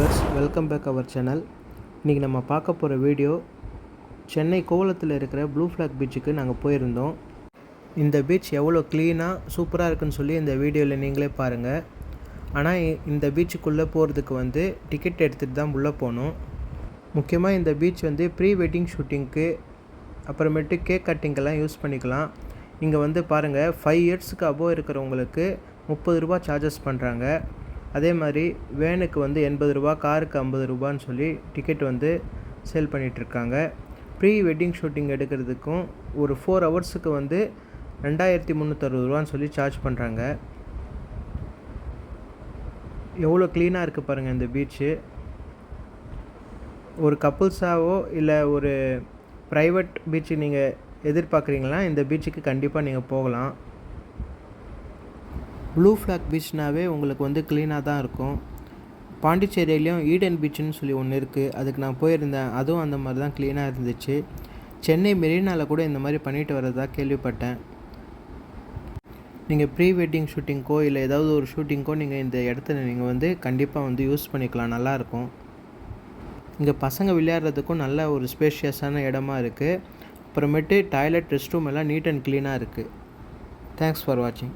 Viewers welcome back our channel இன்றைக்கி நம்ம பார்க்க போகிற வீடியோ சென்னை கோவளத்தில் இருக்கிற ப்ளூ ஃப்ளாக் பீச்சுக்கு நாங்கள் போயிருந்தோம். இந்த பீச் எவ்வளோ க்ளீனாக சூப்பராக இருக்குன்னு சொல்லி இந்த வீடியோவில் நீங்களே பாருங்கள் ஆனால் இந்த பீச்சுக்குள்ளே போகிறதுக்கு வந்து டிக்கெட் எடுத்துகிட்டு தான் உள்ளே போகணும் முக்கியமாக இந்த பீச் வந்து ப்ரீ வெட்டிங் ஷூட்டிங்க்கு அப்புறமேட்டு கேக் கட்டிங்கெல்லாம் யூஸ் பண்ணிக்கலாம். இங்கே வந்து பாருங்கள் ஃபைவ் இயர்ஸ்க்கு அபோவ் இருக்கிறவங்களுக்கு முப்பது ரூபா சார்ஜஸ் பண்ணுறாங்க அதே மாதிரி வேனுக்கு வந்து எண்பது ரூபா காருக்கு ஐம்பது ரூபான்னு சொல்லி டிக்கெட் வந்து சேல் பண்ணிகிட்ருக்காங்க ப்ரீ வெட்டிங் ஷூட்டிங் எடுக்கிறதுக்கும் ஒரு ஃபோர் ஹவர்ஸுக்கு வந்து ரெண்டாயிரத்தி முந்நூற்றறுபது ரூபான்னு சொல்லி சார்ஜ் பண்ணுறாங்க எவ்வளோ க்ளீனாக இருக்குது பாருங்கள் இந்த பீச்சு ஒரு கப்புள்ஸாவோ இல்லை ஒரு ப்ரைவேட் பீச்சு நீங்கள் எதிர்பார்க்குறீங்களா? இந்த பீச்சுக்கு கண்டிப்பாக நீங்கள் போகலாம். ப்ளூ ஃப்ளாக் பீச்னாவே உங்களுக்கு வந்து க்ளீனாக தான் இருக்கும். பாண்டிச்சேரியிலையும் ஈடன் பீச்சுன்னு சொல்லி ஒன்று இருக்குது அதுக்கு நான் போயிருந்தேன். அதுவும் அந்த மாதிரி தான் க்ளீனாக இருந்துச்சு. சென்னை மெரினாவில் கூட இந்த மாதிரி பண்ணிட்டு வரதா கேள்விப்பட்டேன். நீங்கள் ப்ரீ வெட்டிங் ஷூட்டிங்க்கோ இல்லை ஏதாவது ஒரு ஷூட்டிங்க்கோ நீங்கள் இந்த இடத்துல நீங்கள் வந்து கண்டிப்பாக வந்து யூஸ் பண்ணிக்கலாம். நல்லாயிருக்கும் இங்கே பசங்க விளையாடுறதுக்கும் நல்ல ஒரு ஸ்பேஷியஸான இடமா இருக்குது அப்புறமேட்டு டாய்லெட் ரெஸ்ட் ரூம் எல்லாம் நீட் அண்ட் க்ளீனாக இருக்குது தேங்க்ஸ் ஃபார் வாட்சிங்